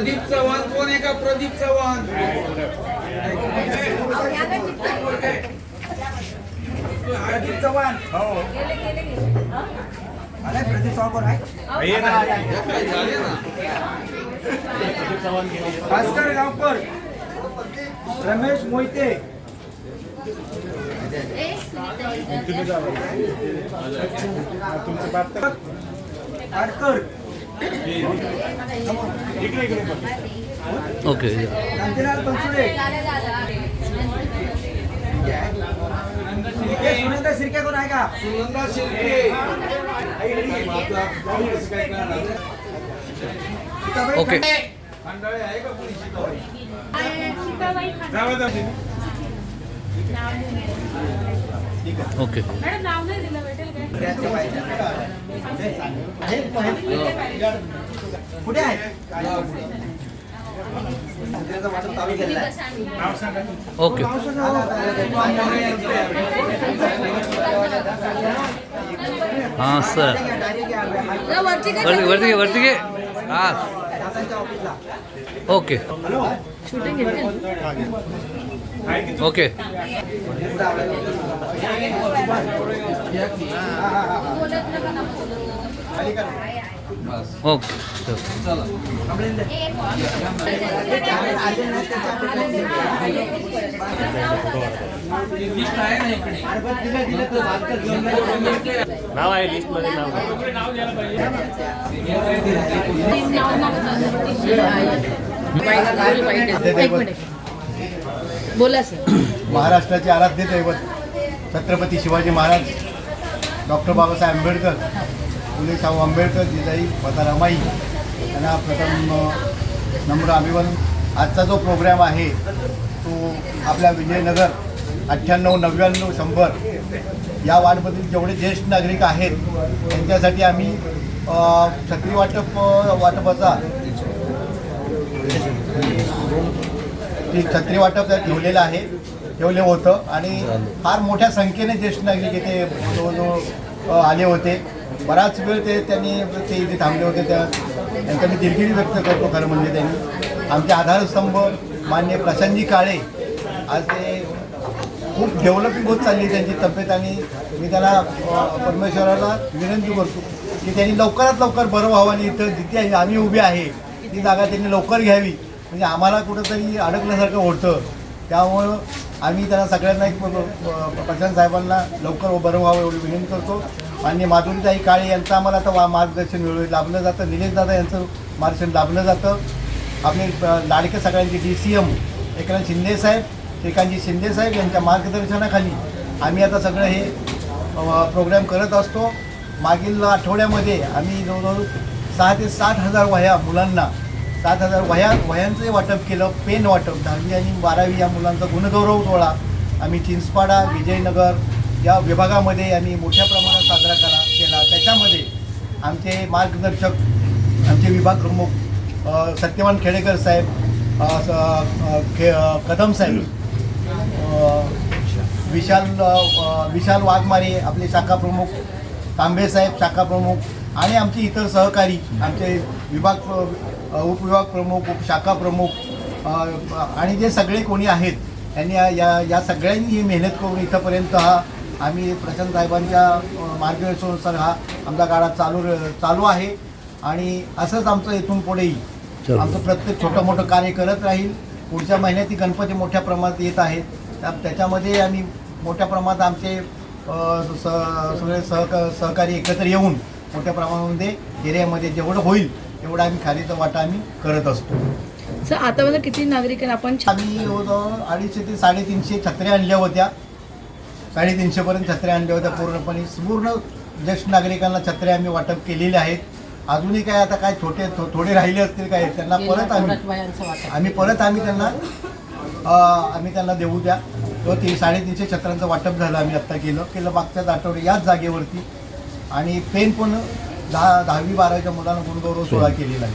प्रदीप चव्हाण कोण आहे का प्रदीप चव्हाण? प्रदीप चव्हाण. हो. आलाय प्रदीप चव्हाण कोण आहे? भास्कर गावकर. रमेश मोहिते. आडकर ओके कोण आहे का सुनंदा शिर्के सीताबाई ओके आहे का? ओके. मॅडम नाव नाही दिलं भेटेल काय कुठे. ओके. हां सर. वरती वरती वरती घे हां. दादांच्या ऑफिसला ओके. नाव आहे लिस्टमध्ये नाव बोला सर. महाराष्ट्राचे आराध्य दैवत छत्रपती शिवाजी महाराज डॉक्टर बाबासाहेब आंबेडकर फुले शाहू आंबेडकर जिजाई माता रमाई यांना प्रथम नम्र अभिवादन. आजचा जो प्रोग्राम आहे तो आपल्या विजयनगर अठ्ठ्याण्णव नव्याण्णव शंभर या वार्डमधील जेवढे ज्येष्ठ नागरिक आहेत त्यांच्यासाठी आम्ही छत्री वाटप वाटपाचा ती छत्री वाटप ठेवलेलं आहे ठेवले होतं. आणि फार मोठ्या संख्येने ज्येष्ठ नागरिक इथे जवळजवळ आले होते. बराच वेळ ते त्यांनी ते इथे थांबले होते. त्या त्यांचा मी दिलगिरी व्यक्त करतो खरं म्हणजे त्यांनी. आमचे आधारस्तंभ मान्य प्रशांतजी काळे आज ते खूप डेव्हलपिंग होत चालली त्यांची तब्येत आणि मी त्याला परमेश्वराला विनंती करतो की त्यांनी लवकरात लवकर बरं व्हावं आणि इथं जिथे आम्ही उभे आहे ती जागा त्यांनी लवकर घ्यावी. म्हणजे आम्हाला कुठंतरी अडकल्यासारखं होतं. त्यामुळं आम्ही त्यांना सगळ्यांना एक प्रशांत साहेबांना लवकर बरं व्हावं एवढी विनंती करतो. आणि माधुरीताई काळे यांचं आम्हाला आता वा- मार्गदर्शन मिळू लाभलं जातं. निलेश दादा यांचं मार्गदर्शन लाभलं जातं. आपले लाडके सगळ्यांचे D C M Eknath Shinde Saheb Shrikantji Shinde Saheb यांच्या मार्गदर्शनाखाली आम्ही आता सगळं हे प्रोग्रॅम प्रोग्राम करत असतो. मागील आठवड्यामध्ये आम्ही जवळजवळ सहा ते सात हजार वह्या मुलांना सात हजार वह्या वह्यांचं वाटप केलं पेन वाटप दहावी आणि बारावी या मुलांचा गुणगौरव सोहळा. आम्ही चिंचपाडा विजयनगर या विभागामध्ये आम्ही मोठ्या प्रमाणात साजरा करा केला. त्याच्यामध्ये आमचे मार्गदर्शक आमचे विभाग प्रमुख सत्यवान खेडेकर साहेब खे कदम साहेब विशाल विशाल वाघमारे आपले शाखा प्रमुख तांबे साहेब शाखा प्रमुख आणि आमचे इतर सहकारी आमचे विभाग उपविभाग प्रमुख उपशाखा प्रमुख आणि जे सगळे कोणी आहेत त्यांनी या- या या सगळ्यांनी ही मेहनत करून इथंपर्यंत हा आम्ही प्रशांत साहेबांच्या मार्गदर्शनानुसार हा आमचा गाडा चालू चालू आहे. आणि असंच आमचं इथून पुढेही. आमचं प्रत्येक छोटं मोठं कार्य करत राहील. पुढच्या महिन्यात ही गणपती मोठ्या प्रमाणात येत आहेत त्या त्याच्यामध्ये आम्ही मोठ्या प्रमाणात आमचे सगळे सहक सहकारी एकत्र येऊन मोठ्या प्रमाणामध्ये एरियामध्ये जेवढं होईल तेवढं आम्ही खारीचा वाटा आम्ही करत असतो. सर आतापर्यंत किती नागरिकांना आपण आम्ही जवळजवळ अडीचशे ते साडेतीनशे छत्र्या आणल्या होत्या. साडेतीनशेपर्यंत छत्र्या आणल्या होत्या पूर्णपणे. पूर्ण ज्येष्ठ नागरिकांना छत्र्या आम्ही वाटप केलेले आहेत. अजूनही काय आता काय छोटे थो- थोडे राहिले असतील काय त्यांना परत आम्ही आम्ही परत आम्ही त्यांना अ, आम्ही त्यांना देऊ द्या. तो ती साडेतीनशे छत्रांचं वाटप झालं आम्ही आत्ता केलं. केलं मागच्याच आठवडे याच जागेवरती. आणि पेन पण दहा दहावी बारावीच्या मुलांना गुणगौरव सोहळा केलेला आहे.